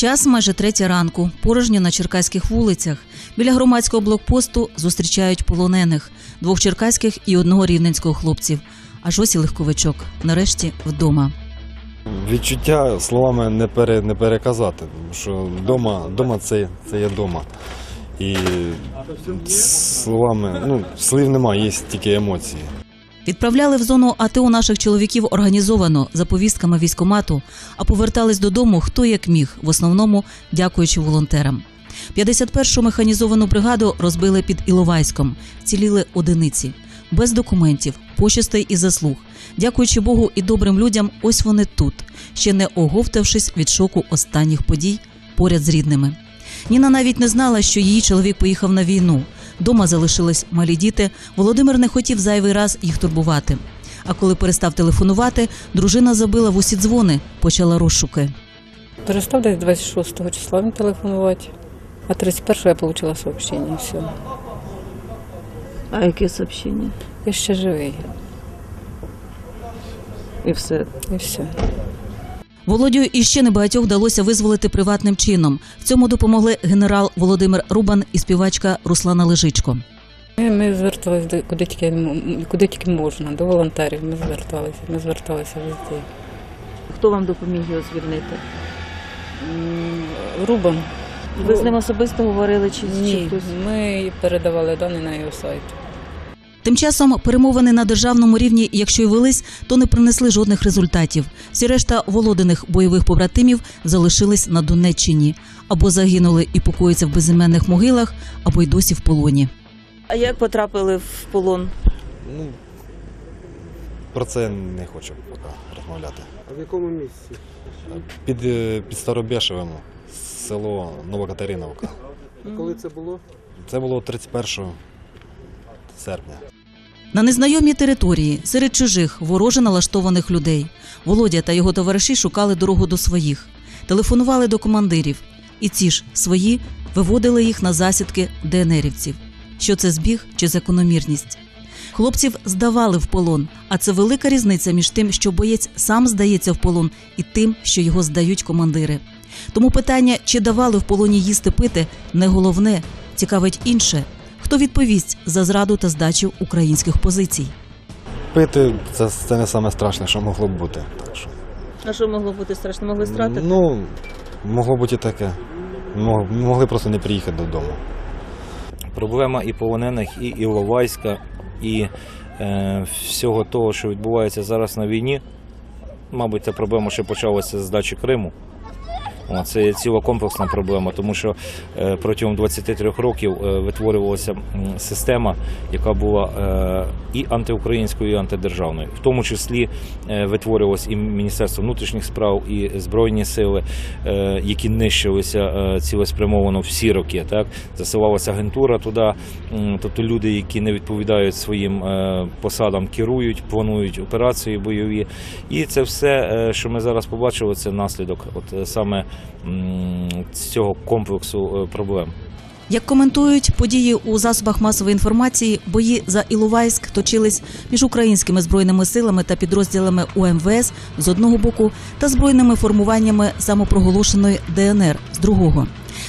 Час майже третя ранку. Порожньо на черкаських вулицях. Біля громадського блокпосту зустрічають полонених двох черкаських і одного рівненського хлопців. Аж ось і легковичок. Нарешті вдома. Відчуття словами не, пере, не переказати, що вдома, вдома це, це є вдома. І словами, ну, слів немає, є тільки емоції. Відправляли в зону АТО наших чоловіків організовано за повістками військомату, а повертались додому хто як міг, в основному дякуючи волонтерам. 51-шу механізовану бригаду розбили під Іловайськом, ціліли одиниці, без документів, почестей і заслуг. Дякуючи Богу і добрим людям, ось вони тут, ще не оговтавшись від шоку останніх подій поряд з рідними. Ніна навіть не знала, що її чоловік поїхав на війну. Дома залишились малі діти. Володимир не хотів зайвий раз їх турбувати. А коли перестав телефонувати, дружина забила в усі дзвони, почала розшуки. Перестав десь 26 числа він телефонувати, а 31 я отримала сообщення, все. А яке сообщення? Я ще живий, І все. і все. Володю і ще небагатьох вдалося визволити приватним чином. В цьому допомогли генерал Володимир Рубан і співачка Руслана Лежичко. Ми, ми зверталися до- куди тільки, куди тільки можна, до волонтерів ми зверталися, ми зверталися везде. Хто вам допоміг його звільнити? Рубан. Ви з ним особисто говорили чи, чи Ні, хтось? ми передавали дані на його сайт. Тим часом перемовини на державному рівні, якщо й велись, то не принесли жодних результатів. Всі решта володиних бойових побратимів залишились на Донеччині або загинули і покоїться в безіменних могилах, або й досі в полоні. А як потрапили в полон? Ну, про це не хочу поки розмовляти. А в якому місці? Під, е, під Старобєшевим, село Новокатериновка. А коли це було? Це було 31 серпня. На незнайомій території серед чужих вороже налаштованих людей. Володя та його товариші шукали дорогу до своїх, телефонували до командирів, і ці ж свої виводили їх на засідки ДНРівців. Що це збіг чи закономірність? Хлопців здавали в полон, а це велика різниця між тим, що боєць сам здається в полон, і тим, що його здають командири. Тому питання, чи давали в полоні їсти пити, не головне, цікавить інше. Хто відповість за зраду та здачу українських позицій? Пити це, це не саме страшне, що могло б бути. Так що. А що могло бути страшно? Могли стратити? Ну, могло бути і таке. Мог- Могли просто не приїхати додому. проблема і полонених, і Іловайська, і е, всього того, що відбувається зараз на війні. Мабуть, ця проблема ще почалася з здачі Криму. О, Це є ціла комплексна проблема, тому що е, протягом 23 років е, витворювалася система, яка була е, і антиукраїнською, і антидержавною. В тому числі витворювалось і Міністерство внутрішніх справ, і Збройні сили, які нищилися цілеспрямовано всі роки. Так? Засилалася агентура туди, тобто люди, які не відповідають своїм посадам, керують, планують операції бойові. І це все, що ми зараз побачили, це наслідок от саме цього комплексу е, проблем. Як коментують події у засобах масової інформації, бої за Іловайськ точились між українськими збройними силами та підрозділами УМВС з одного боку та збройними формуваннями самопроголошеної ДНР з другого.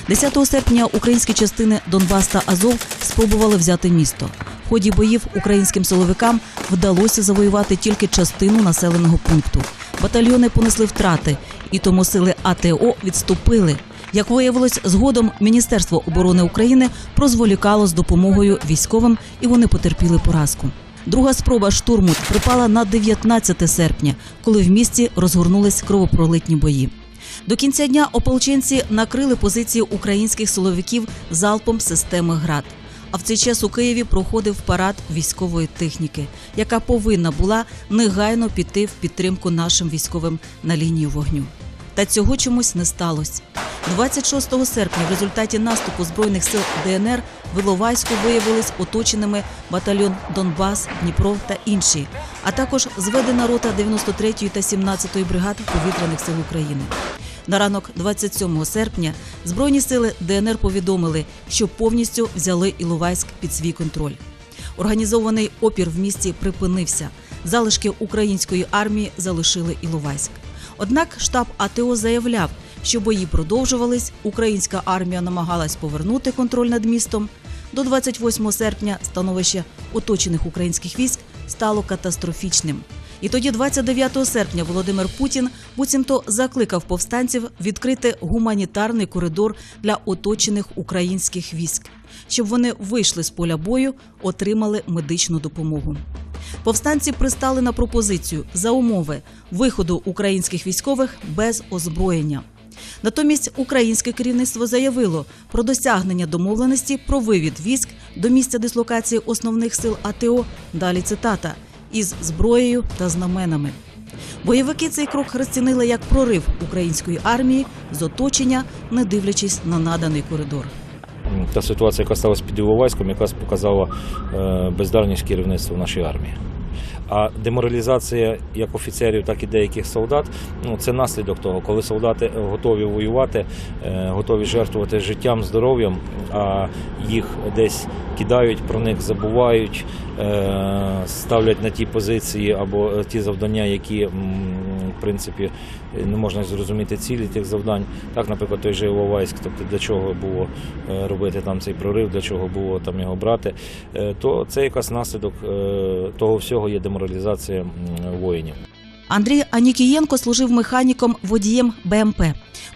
10 серпня українські частини Донбас та Азов спробували взяти місто. В ході боїв українським силовикам вдалося завоювати тільки частину населеного пункту. Батальйони понесли втрати, і тому сили АТО відступили. Як виявилось, згодом Міністерство оборони України прозволікало з допомогою військовим, і вони потерпіли поразку. Друга спроба штурму припала на 19 серпня, коли в місті розгорнулись кровопролитні бої. До кінця дня ополченці накрили позиції українських силовиків залпом системи ГРАД. А в цей час у Києві проходив парад військової техніки, яка повинна була негайно піти в підтримку нашим військовим на лінію вогню. Та цього чомусь не сталося. 26 серпня в результаті наступу збройних сил ДНР в Іловайську виявились оточеними батальйон Донбас, Дніпро та інші, а також зведена рота 93-ї та 17-ї бригад повітряних сил України. На ранок 27 серпня збройні сили ДНР повідомили, що повністю взяли Іловайськ під свій контроль. Організований опір в місті припинився. Залишки української армії залишили Іловайськ. Однак штаб АТО заявляв, Що бої продовжувались, українська армія намагалась повернути контроль над містом. До 28 серпня становище оточених українських військ стало катастрофічним. І тоді, 29 серпня, Володимир Путін буцімто закликав повстанців відкрити гуманітарний коридор для оточених українських військ, щоб вони вийшли з поля бою, отримали медичну допомогу. Повстанці пристали на пропозицію за умови виходу українських військових без озброєння. Натомість українське керівництво заявило про досягнення домовленості про вивід військ до місця дислокації основних сил АТО. Далі цитата із зброєю та знаменами. Бойовики цей крок розцінили як прорив української армії з оточення, не дивлячись на наданий коридор. Та ситуація, яка сталася під Іловайськом, якраз показала е, бездарність керівництва нашої армії. А деморалізація як офіцерів, так і деяких солдат ну, це наслідок того, коли солдати готові воювати, е, готові жертвувати життям, здоров'ям, а їх десь кидають, про них забувають, е, ставлять на ті позиції або е, ті завдання, які в принципі не можна зрозуміти цілі тих завдань. Так, наприклад, той же Іловайськ, тобто для чого було е, робити там цей прорив, для чого було там його брати, е, то це якраз наслідок е, того всього є деморалізація м, воїнів. Андрій Анікієнко служив механіком водієм БМП.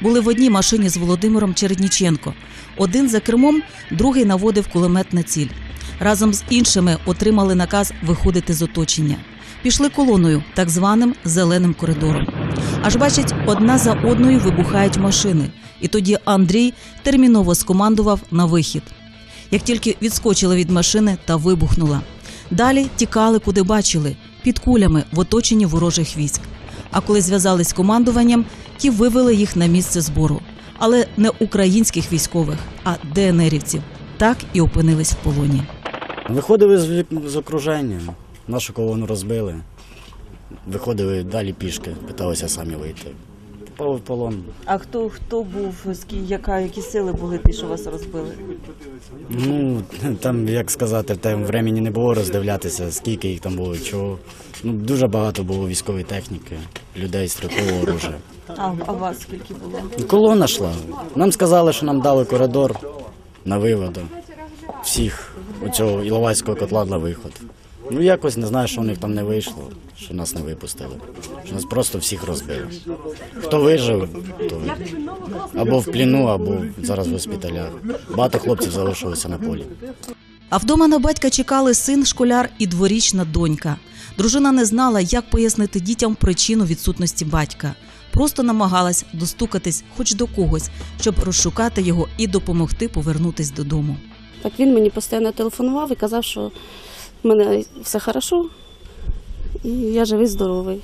Були в одній машині з Володимиром Чередніченко. Один за кермом, другий наводив кулемет на ціль. Разом з іншими отримали наказ виходити з оточення. Пішли колоною, так званим зеленим коридором. Аж бачать, одна за одною вибухають машини. І тоді Андрій терміново скомандував на вихід. Як тільки відскочила від машини та вибухнула. Далі тікали, куди бачили, під кулями в оточенні ворожих військ. А коли зв'язались з командуванням, ті вивели їх на місце збору. Але не українських військових, а ДНРівців. Так і опинились в полоні. Виходили з, з окруження, нашу колону розбили. Виходили далі пішки, питалися самі вийти. Попали в полон. А хто хто був, яка, які сили були ті, що вас розбили? Ну, там, як сказати, тому времені не було роздивлятися, скільки їх там було, чого. Ну, дуже багато було військової техніки, людей стрілкового оружия. А, а вас скільки було? Колона йшла. Нам сказали, що нам дали коридор на виводу всіх у цього Іловайського котла на виход. Ну якось не знаю, що у них там не вийшло, що нас не випустили. Що нас просто всіх розбили. Хто вижив, то або в пліну, або зараз в госпіталях. Багато хлопців залишилося на полі. А вдома на батька чекали син, школяр і дворічна донька. Дружина не знала, як пояснити дітям причину відсутності батька. Просто намагалась достукатись хоч до когось, щоб розшукати його і допомогти повернутись додому. Так він мені постійно телефонував і казав, що в мене все хорошо, і я живий, здоровий.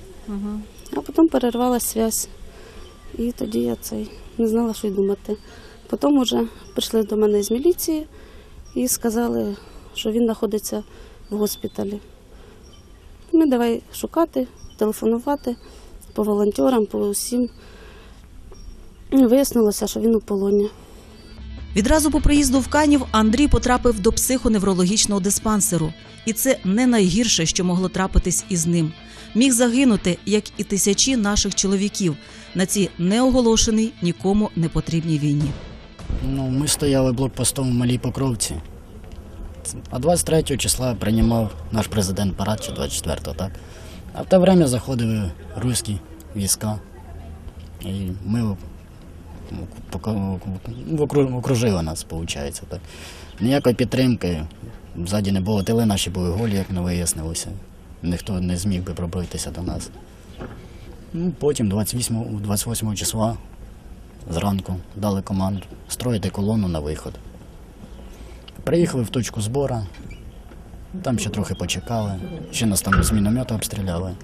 А потім перервалася зв'язь. І тоді я цей не знала, що й думати. Потім вже прийшли до мене з міліції і сказали, що він знаходиться в госпіталі. Ми давай шукати, телефонувати по волонтерам, по усім. І Вияснилося, що він у полоні. Відразу по приїзду в Канів Андрій потрапив до психоневрологічного диспансеру, і це не найгірше, що могло трапитись із ним. Міг загинути, як і тисячі наших чоловіків на цій неоголошеній нікому не потрібній війні. Ну, ми стояли блокпостом в Малій Покровці. А 23 числа приймав наш президент парад, чи 24-го, так? А в те время заходили руські війська. І ми окружили нас, виходить. Так. Ніякої підтримки ззаді не було. Тили наші були голі, як не вияснилося. Ніхто не зміг би пробитися до нас. Ну, потім, 28, 28 числа, зранку дали команду строїти колону на виход. Приїхали в точку збору, там ще трохи почекали, ще нас там з міномета обстріляли.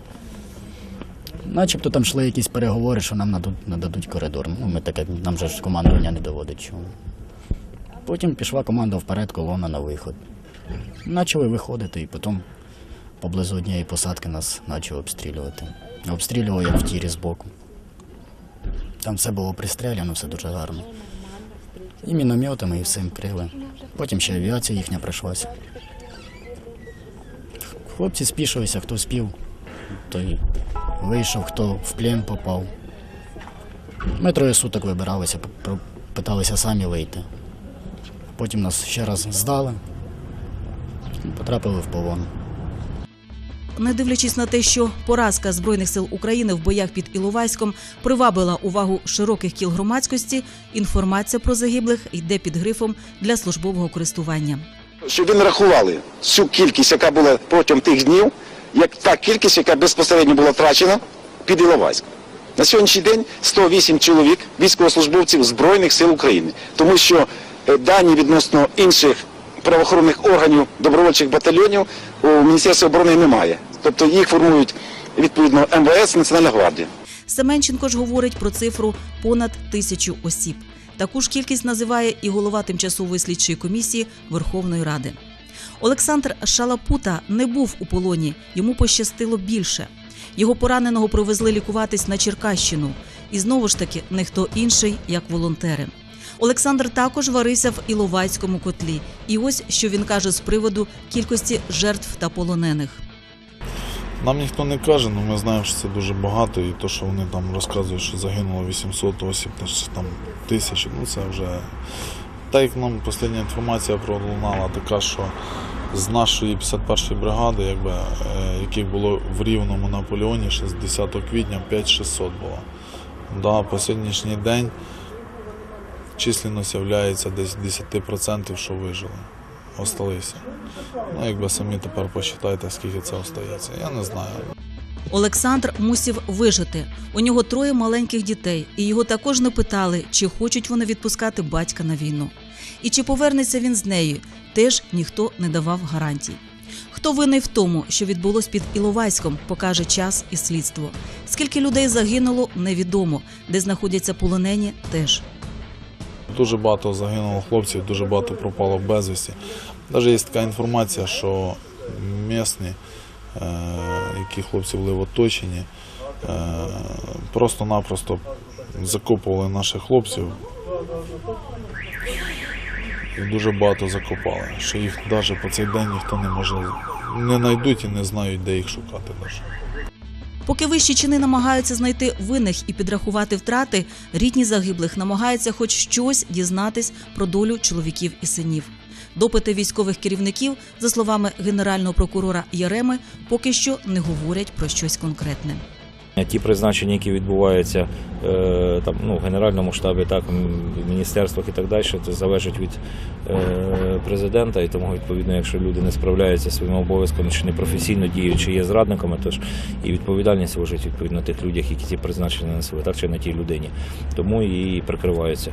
Начебто там йшли якісь переговори, що нам нададуть, нададуть коридор. Ну, ми таке, нам же ж командування не доводить чого. Потім пішла команда вперед, колона на виход. Почали виходити, і потім поблизу однієї посадки нас почали обстрілювати. Обстрілювали як в тірі збоку. Там все було пристріляно, все дуже гарно. І мінометами, і всім крили. Потім ще авіація їхня прийшлася. Хлопці спішилися, хто спів, той вийшов, хто в плен попав. Ми троє суток вибиралися, питалися самі вийти. Потім нас ще раз здали, потрапили в полон. Не дивлячись на те, що поразка збройних сил України в боях під Іловайськом привабила увагу широких кіл громадськості, інформація про загиблих йде під грифом для службового користування. щоб ви не рахували всю кількість, яка була протягом тих днів, як та кількість, яка безпосередньо була втрачена під Іловайськ. На сьогоднішній день 108 чоловік військовослужбовців Збройних сил України, тому що е, дані відносно інших правоохоронних органів добровольчих батальйонів у Міністерстві оборони немає. Тобто їх формують відповідно МВС, Національна гвардія. Семенченко ж говорить про цифру понад тисячу осіб. Таку ж кількість називає і голова тимчасової слідчої комісії Верховної Ради. Олександр Шалапута не був у полоні, йому пощастило більше. Його пораненого привезли лікуватись на Черкащину. І знову ж таки не хто інший, як волонтери. Олександр також варився в Іловайському котлі. І ось що він каже з приводу кількості жертв та полонених. Нам ніхто не каже, але ми знаємо, що це дуже багато, і то, що вони там розказують, що загинуло 800 осіб, та там тисячі, ну це вже. Так як нам остання інформація пролунала, така, що з нашої 51-ї бригади, якби, е, яких було в рівному на поліоні ще з 10 квітня 5600 було. Да, по сьогоднішній день численність є десь 10%, що вижили, осталися. Ну, якби самі тепер посчитайте, скільки це остається. Я не знаю. Олександр мусів вижити. У нього троє маленьких дітей, і його також не питали, чи хочуть вони відпускати батька на війну. І чи повернеться він з нею, теж ніхто не давав гарантій. Хто винний в тому, що відбулось під Іловайськом, покаже час і слідство. Скільки людей загинуло, невідомо, де знаходяться полонені, теж. Дуже багато загинуло хлопців, дуже багато пропало безвісті. Навіть є така інформація, що місні, які хлопці були в оточенні, е, просто-напросто закопували наших хлопців. І дуже багато закопали, що їх навіть по цей день ніхто не може не знайдуть і не знають, де їх шукати. Поки вищі чини намагаються знайти винних і підрахувати втрати, рідні загиблих намагаються хоч щось дізнатись про долю чоловіків і синів. Допити військових керівників, за словами генерального прокурора Яреми, поки що не говорять про щось конкретне. Ті призначення, які відбуваються е, там, ну, в Генеральному штабі, так, в міністерствах і так далі, це залежить від е, президента. І тому, відповідно, якщо люди не справляються своїми обов'язками, чи непрофесійно діють, чи є зрадниками, то ж і відповідальність лежить відповідно тих людях, які ці призначення несли, так чи на тій людині. Тому і прикриваються.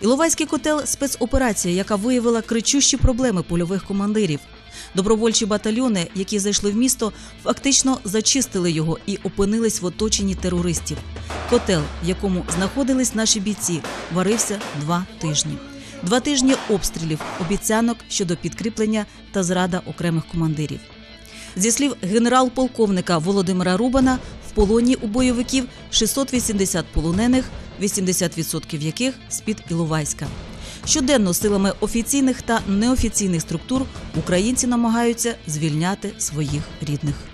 Іловайський котел спецоперація, яка виявила кричущі проблеми польових командирів. Добровольчі батальйони, які зайшли в місто, фактично зачистили його і опинились в оточенні терористів. Котел, в якому знаходились наші бійці, варився два тижні. Два тижні обстрілів, обіцянок щодо підкріплення та зрада окремих командирів. Зі слів генерал-полковника Володимира Рубана, в полоні у бойовиків 680 полонених, 80% яких з-під Іловайська. Щоденно силами офіційних та неофіційних структур українці намагаються звільняти своїх рідних.